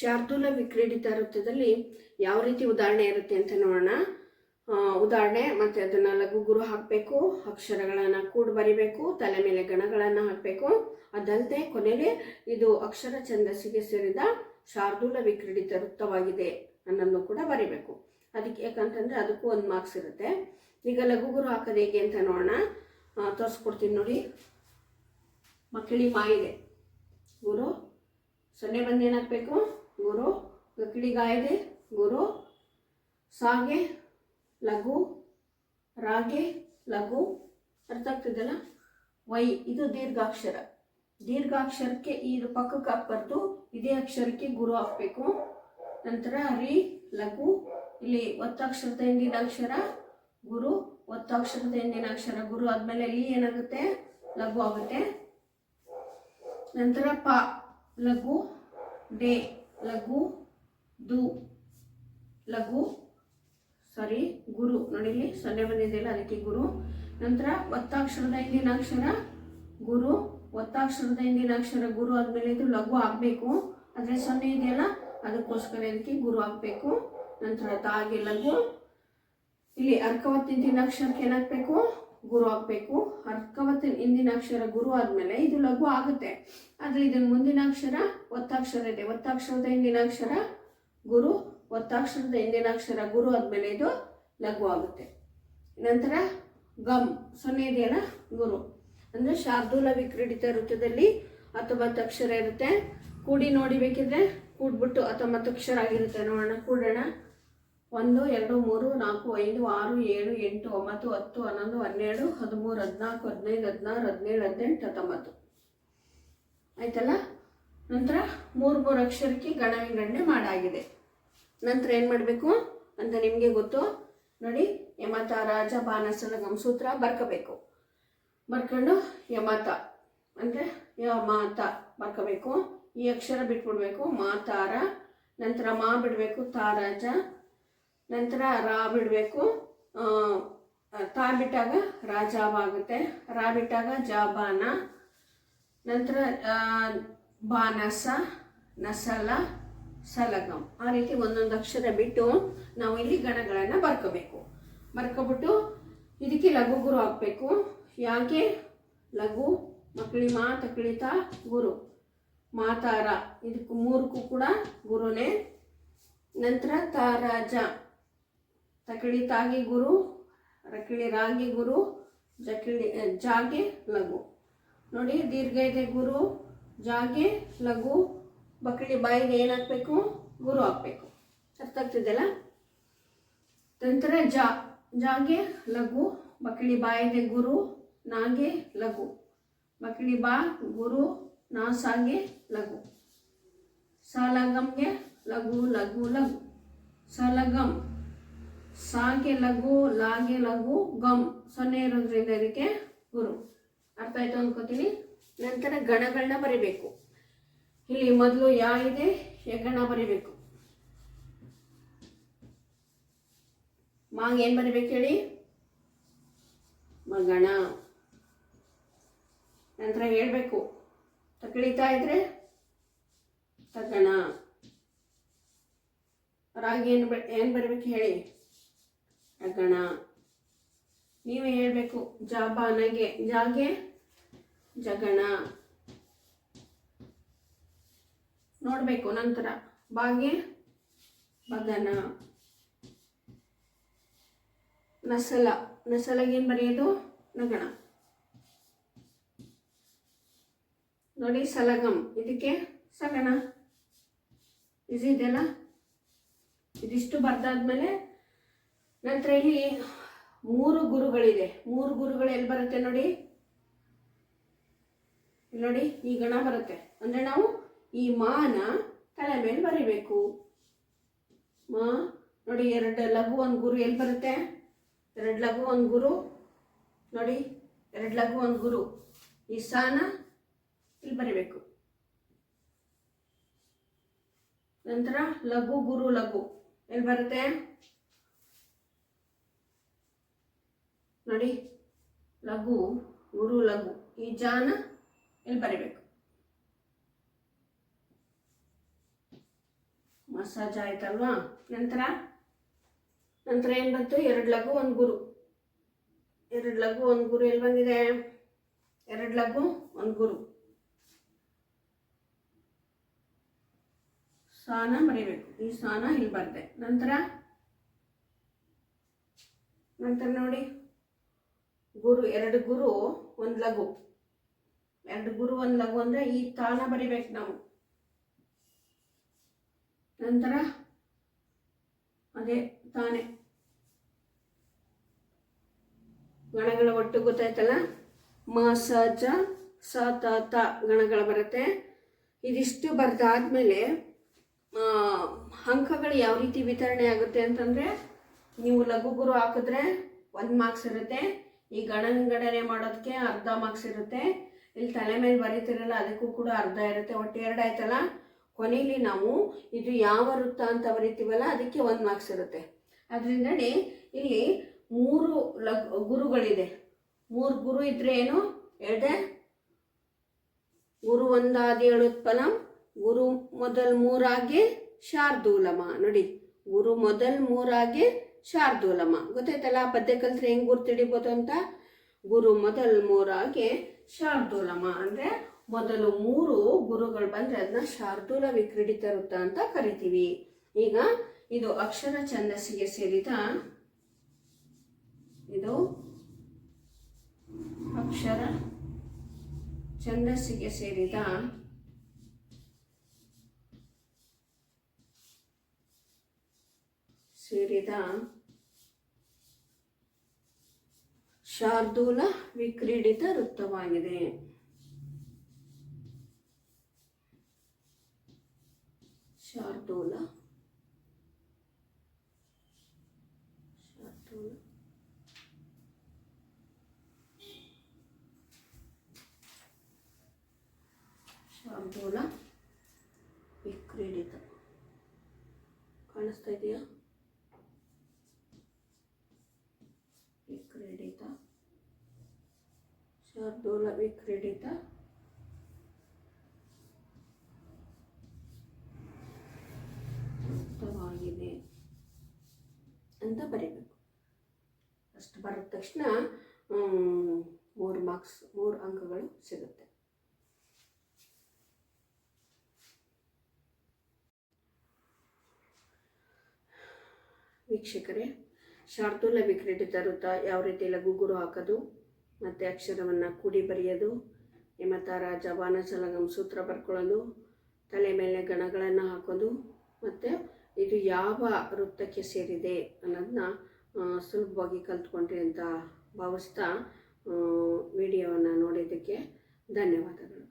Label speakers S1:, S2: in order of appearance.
S1: ಶಾರ್ದೂಲ ವಿಕ್ರೀಡಿತ ವೃತ್ತದಲ್ಲಿ ಯಾವ ರೀತಿ ಉದಾಹರಣೆ ಇರುತ್ತೆ ಅಂತ ನೋಡೋಣ ಉದಾಹರಣೆ ಮತ್ತೆ ಅದನ್ನು ಲಘು ಗುರು ಹಾಕಬೇಕು ಅಕ್ಷರಗಳನ್ನು ಕೂಡಿ ಬರಿಬೇಕು ತಲೆ ಮೇಲೆ ಗಣಗಳನ್ನು ಹಾಕಬೇಕು ಅದಲ್ಲದೆ ಕೊನೆಗೆ ಇದು ಅಕ್ಷರ ಛಂದಸ್ಸಿಗೆ ಸೇರಿದ ಶಾರ್ದೂಲ ವಿಕ್ರೀಡಿತ ವೃತ್ತವಾಗಿದೆ ಅನ್ನೋದನ್ನು ಕೂಡ ಬರಿಬೇಕು ಅದಕ್ಕೆ ಯಾಕಂತಂದ್ರೆ ಅದಕ್ಕೂ ಒಂದು ಮಾರ್ಕ್ಸ್ ಇರುತ್ತೆ ಈಗ ಲಘು ಗುರು ಹಾಕೋದು ಹೇಗೆ ಅಂತ ನೋಡೋಣ ತೋರಿಸ್ಕೊಡ್ತೀನಿ ನೋಡಿ ಮಕ್ಕಳಿ ಮಾ ಇದೆ ಗುರು ಸೊನ್ನೆ ಬಂದು ಏನಾಗಬೇಕು ಗುರು ಗಾಯದೆ ಗುರು ಸಾಗೆ ಲಘು ರಾಗೆ ಲಘು ಅರ್ಥ ಆಗ್ತದಲ್ಲ ವೈ ಇದು ದೀರ್ಘಾಕ್ಷರ ದೀರ್ಘಾಕ್ಷರಕ್ಕೆ ಈ ಪಕ್ಕಕ್ಕೆ ಹಾಕ್ಬಾರ್ದು ಇದೇ ಅಕ್ಷರಕ್ಕೆ ಗುರು ಹಾಕ್ಬೇಕು ನಂತರ ರೀ ಲಘು ಇಲ್ಲಿ ಒತ್ತಾಕ್ಷರದ ಹಿಂದಿನ ಅಕ್ಷರ ಗುರು ಒತ್ತಾಕ್ಷರದ ಹಿಂದಿನ ಅಕ್ಷರ ಗುರು ಆದ್ಮೇಲೆ ಲಿ ಏನಾಗುತ್ತೆ ಲಘು ಆಗುತ್ತೆ ನಂತರ ಪ ಲಘು ಡೇ ಲಘು ದು ಲಘು ಸಾರಿ ಗುರು ನೋಡಿ ಇಲ್ಲಿ ಸೊನ್ನೆ ಬಂದಿದೆಯಲ್ಲ ಅದಕ್ಕೆ ಗುರು ನಂತರ ಒತ್ತಾಕ್ಷರದ ಹಿಂದಿನ ಅಕ್ಷರ ಗುರು ಒತ್ತಾಕ್ಷರದ ಹಿಂದಿನ ಅಕ್ಷರ ಗುರು ಆದ್ಮೇಲೆ ಇದು ಲಘು ಆಗಬೇಕು ಅಂದ್ರೆ ಸೊನ್ನೆ ಇದೆಯಲ್ಲ ಅದಕ್ಕೋಸ್ಕರ ಇದಕ್ಕೆ ಗುರು ಆಗಬೇಕು ನಂತರ ತಾಗೆ ಲಘು ಇಲ್ಲಿ ಅರ್ಕವತ್ತಿನ ಅಕ್ಷರಕ್ಕೆ ಏನಾಗ್ಬೇಕು ಗುರು ಆಗಬೇಕು ಅರ್ಕವತ್ತಿನ ಹಿಂದಿನ ಅಕ್ಷರ ಗುರು ಆದಮೇಲೆ ಇದು ಲಘು ಆಗುತ್ತೆ ಆದರೆ ಇದನ್ನು ಮುಂದಿನ ಅಕ್ಷರ ಒತ್ತಾಕ್ಷರ ಇದೆ ಒತ್ತಾಕ್ಷರದ ಹಿಂದಿನ ಅಕ್ಷರ ಗುರು ಒತ್ತಾಕ್ಷರದ ಹಿಂದಿನ ಅಕ್ಷರ ಗುರು ಆದಮೇಲೆ ಇದು ಲಘು ಆಗುತ್ತೆ ನಂತರ ಗಮ್ ಸೊನ್ನೆ ಇದೆಯಲ್ಲ ಗುರು ಅಂದರೆ ಶಾರ್ದೂಲ ವಿಕ್ರೀಡಿತ ವೃತ್ತದಲ್ಲಿ ಹತ್ತೊಂಬತ್ತು ಅಕ್ಷರ ಇರುತ್ತೆ ಕೂಡಿ ನೋಡಿಬೇಕಿದ್ರೆ ಕೂಡ್ಬಿಟ್ಟು ಹತ್ತೊಂಬತ್ತು ಅಕ್ಷರ ಆಗಿರುತ್ತೆ ನೋಡೋಣ ಕೂಡೋಣ ಒಂದು ಎರಡು ಮೂರು ನಾಲ್ಕು ಐದು ಆರು ಏಳು ಎಂಟು ಒಂಬತ್ತು ಹತ್ತು ಹನ್ನೊಂದು ಹನ್ನೆರಡು ಹದಿಮೂರು ಹದಿನಾಲ್ಕು ಹದಿನೈದು ಹದಿನಾರು ಹದಿನೇಳು ಹದಿನೆಂಟು ಹತ್ತೊಂಬತ್ತು ಆಯ್ತಲ್ಲ ನಂತರ ಮೂರು ಮೂರು ಅಕ್ಷರಕ್ಕೆ ಗಣ ವಿಂಗಡಣೆ ಮಾಡಾಗಿದೆ ನಂತರ ಏನು ಮಾಡಬೇಕು ಅಂತ ನಿಮಗೆ ಗೊತ್ತು ನೋಡಿ ಯಮತ ರಾಜ ಬಾನಸನ ಗಮಸೂತ್ರ ಬರ್ಕೋಬೇಕು ಬರ್ಕೊಂಡು ಯಮತ ಅಂದರೆ ಯ ಮಾತ ಬರ್ಕೋಬೇಕು ಈ ಅಕ್ಷರ ಬಿಟ್ಬಿಡ್ಬೇಕು ಮಾತಾರ ನಂತರ ಮಾ ಬಿಡಬೇಕು ತಾರಾಜ ನಂತರ ರಾ ಬಿಡಬೇಕು ತಾ ಬಿಟ್ಟಾಗ ರಾ ಜಾಬ್ ಆಗುತ್ತೆ ರಾ ಬಿಟ್ಟಾಗ ಜಾಬಾನ ನಂತರ ಬಾನಸ ನಸಲ ಸಲಗಂ ಆ ರೀತಿ ಒಂದೊಂದು ಅಕ್ಷರ ಬಿಟ್ಟು ನಾವು ಇಲ್ಲಿ ಗಣಗಳನ್ನು ಬರ್ಕೋಬೇಕು ಬರ್ಕೊಬಿಟ್ಟು ಇದಕ್ಕೆ ಲಘು ಗುರು ಹಾಕಬೇಕು ಯಾಕೆ ಲಘು ಮಕ್ಕಳಿ ಮಾ ತಕ್ಕಳಿತ ಗುರು ಮಾತಾರ ಇದಕ್ಕೂ ಮೂರಕ್ಕೂ ಕೂಡ ಗುರುನೇ ನಂತರ ತಾರಾಜ ತಕಡಿ ತಾಗಿ ಗುರು ರಕಳಿ ರಾಗಿ ಗುರು ಜಕಳಿ ಜಾಗೆ ಲಘು ನೋಡಿ ದೀರ್ಘ ಇದೆ ಗುರು ಜಾಗೆ ಲಘು ಬಕಳಿ ಬಾಯಿಗೆ ಏನು ಗುರು ಹಾಕ್ಬೇಕು ಅರ್ಥ ಆಗ್ತಿದೆಯಲ್ಲ ನಂತರ ಜಾ ಜಾಗೆ ಲಘು ಬಕಳಿ ಬಾಯಿದೆ ಗುರು ನಾಗೆ ಲಘು ಬಕಡಿ ಬಾ ಗುರು ನಾಸಾಗೆ ಲಘು ಸಾಲಗಮ್ಗೆ ಲಘು ಲಘು ಲಘು ಸಾಲಗಮ್ ಸಾಗೆ ಲಘು ಲಾಗೆ ಲಘು ಗಮ್ ಸೊನ್ನೆ ಇರೋದ್ರಿಂದ ಇದಕ್ಕೆ ಗುರು ಅರ್ಥ ಆಯ್ತು ಅನ್ಕೋತೀನಿ ನಂತರ ಗಣಗಳನ್ನ ಬರೀಬೇಕು ಇಲ್ಲಿ ಮೊದಲು ಯಾ ಇದೆ ಯಗಣ ಬರೀಬೇಕು ಮಾಂಗ್ ಏನ್ ಬರಿಬೇಕು ಹೇಳಿ ಮಗಣ ನಂತರ ಹೇಳಬೇಕು ತಕಳಿತಾ ಇದ್ರೆ ತಗಣ ರಾಗಿ ಏನು ಏನು ಬರಬೇಕು ಹೇಳಿ ಅಗಣ ನೀವೇ ಹೇಳಬೇಕು ಜಾಬಾನಗೆ ಜಾಗೆ ಜಗಣ ನೋಡಬೇಕು ನಂತರ ಬಾಗೆ ಬಗನ ನಸಲ ನಸಲಗೇನು ಬರೆಯೋದು ನಗಣ ನೋಡಿ ಸಲಗಂ ಇದಕ್ಕೆ ಸಗಣ ಈಸಿ ಇದೆಯಲ್ಲ ಇದಿಷ್ಟು ಬರ್ದಾದ್ಮೇಲೆ ನಂತರ ಇಲ್ಲಿ ಮೂರು ಗುರುಗಳಿದೆ ಮೂರು ಗುರುಗಳು ಎಲ್ಲಿ ಬರುತ್ತೆ ನೋಡಿ ನೋಡಿ ಈ ಗಣ ಬರುತ್ತೆ ಅಂದ್ರೆ ನಾವು ಈ ಮಾನ ತಲೆ ಮೇಲೆ ಬರಿಬೇಕು ಮಾ ನೋಡಿ ಎರಡು ಲಘು ಒಂದು ಗುರು ಎಲ್ಲಿ ಬರುತ್ತೆ ಎರಡು ಲಘು ಒಂದು ಗುರು ನೋಡಿ ಎರಡು ಲಘು ಒಂದು ಗುರು ಈ ಸಾನ ಇಲ್ಲಿ ಬರಿಬೇಕು ನಂತರ ಲಘು ಗುರು ಲಘು ಎಲ್ಲಿ ಬರುತ್ತೆ ನೋಡಿ ಲಘು ಗುರು ಲಘು ಈ ಜಾನ ಇಲ್ಲಿ ಬರಿಬೇಕು ಮಸಾಜ್ ಆಯ್ತಲ್ವಾ ನಂತರ ನಂತರ ಏನು ಬಂತು ಎರಡು ಲಘು ಒಂದು ಗುರು ಎರಡು ಲಘು ಒಂದು ಗುರು ಎಲ್ಲಿ ಬಂದಿದೆ ಎರಡು ಲಘು ಒಂದು ಗುರು ಸ್ನಾನ ಮರಿಬೇಕು ಈ ಸ್ನಾನ ಇಲ್ಲಿ ಬರ್ತದೆ ನಂತರ ನಂತರ ನೋಡಿ ಗುರು ಎರಡು ಗುರು ಒಂದು ಲಘು ಎರಡು ಗುರು ಒಂದು ಲಘು ಅಂದ್ರೆ ಈ ತಾನ ಬರಿಬೇಕು ನಾವು ನಂತರ ಅದೇ ತಾನೆ ಗಣಗಳ ಒಟ್ಟು ಗೊತ್ತಾಯ್ತಲ್ಲ ಮ ಸ ಚ ಸ ತ ತ ಗಣಗಳು ಬರುತ್ತೆ ಇದಿಷ್ಟು ಬರೆದಾದ್ಮೇಲೆ ಅಂಕಗಳು ಯಾವ ರೀತಿ ವಿತರಣೆ ಆಗುತ್ತೆ ಅಂತಂದ್ರೆ ನೀವು ಲಘು ಗುರು ಹಾಕಿದ್ರೆ ಒಂದು ಮಾರ್ಕ್ಸ್ ಇರುತ್ತೆ ಈ ವಿಂಗಡಣೆ ಮಾಡೋದಕ್ಕೆ ಅರ್ಧ ಮಾರ್ಕ್ಸ್ ಇರುತ್ತೆ ಇಲ್ಲಿ ತಲೆ ಮೇಲೆ ಬರೀತಿರಲ್ಲ ಅದಕ್ಕೂ ಕೂಡ ಅರ್ಧ ಇರುತ್ತೆ ಒಟ್ಟು ಎರಡು ಆಯ್ತಲ್ಲ ಕೊನೆಯಲ್ಲಿ ನಾವು ಇದು ಯಾವ ವೃತ್ತ ಅಂತ ಬರೀತೀವಲ್ಲ ಅದಕ್ಕೆ ಒಂದು ಮಾರ್ಕ್ಸ್ ಇರುತ್ತೆ ಅದರಿಂದ ಇಲ್ಲಿ ಮೂರು ಲಗ್ ಗುರುಗಳಿದೆ ಮೂರು ಗುರು ಇದ್ರೆ ಏನು ಎರಡೇ ಗುರು ಒಂದಾದಿ ಉತ್ಪನ್ನ ಗುರು ಮೊದಲ್ ಮೂರಾಗಿ ಶಾರ್ದೂಲಮ ನೋಡಿ ಗುರು ಮೊದಲ್ ಮೂರಾಗಿ ಶಾರ್ದೂಲಮ್ಮ ಗೊತ್ತಾಯ್ತಲ್ಲ ಆ ಪದ್ಯ ಕಲ್ತ್ರೆ ಹೆಂಗೆ ಗುರ್ತಿಡಿಬೋದು ಅಂತ ಗುರು ಮೊದಲು ಮೂರಾಗಿ ಶಾರ್ದೂಲಮ್ಮ ಅಂದರೆ ಮೊದಲು ಮೂರು ಗುರುಗಳು ಬಂದರೆ ಅದನ್ನ ಶಾರ್ದೂಲ ವಿಕ್ರೀಡಿತ ವೃತ್ತ ಅಂತ ಕರಿತೀವಿ ಈಗ ಇದು ಅಕ್ಷರ ಛಂದಸ್ಸಿಗೆ ಸೇರಿದ ಇದು ಅಕ್ಷರ ಛಂದಸ್ಸಿಗೆ ಸೇರಿದ ಸೇರಿದ ಶಾರ್ದೂಲ ವಿಕ್ರೀಡಿತ ವೃತ್ತವಾಗಿದೆ ಶಾರ್ದೂಲ ಶಾರ್ದೂಲ ಶಾರ್ದೂಲ ವಿಕ್ರೀಡಿತ ಕಾಣಿಸ್ತಾ ಇದೆಯಾ ಸಾವಿರದ ವೀಕ್ ಕ್ರೆಡಿಟ ಮುಕ್ತವಾಗಿದೆ ಅಂತ ಬರೀಬೇಕು ಅಷ್ಟು ಬರೆದ ತಕ್ಷಣ ಮೂರು ಮಾರ್ಕ್ಸ್ ಮೂರು ಅಂಕಗಳು ಸಿಗುತ್ತೆ ವೀಕ್ಷಕರೇ ಶಾರ್ದೂಲ ವಿಕ್ರೆಡಿತ ವೃತ್ತ ಯಾವ ರೀತಿ ಲಘು ಹಾಕೋದು ಮತ್ತು ಅಕ್ಷರವನ್ನು ಕೂಡಿ ಬರೆಯೋದು ಯಮತಾರ ಜಬಾನ ಚಲಗಂ ಸೂತ್ರ ಬರ್ಕೊಳ್ಳೋದು ತಲೆ ಮೇಲೆ ಗಣಗಳನ್ನು ಹಾಕೋದು ಮತ್ತು ಇದು ಯಾವ ವೃತ್ತಕ್ಕೆ ಸೇರಿದೆ ಅನ್ನೋದನ್ನ ಸುಲಭವಾಗಿ ಕಲ್ತ್ಕೊಂಡ್ರಿ ಅಂತ ಭಾವಿಸ್ತಾ ವಿಡಿಯೋವನ್ನು ನೋಡಿದ್ದಕ್ಕೆ ಧನ್ಯವಾದಗಳು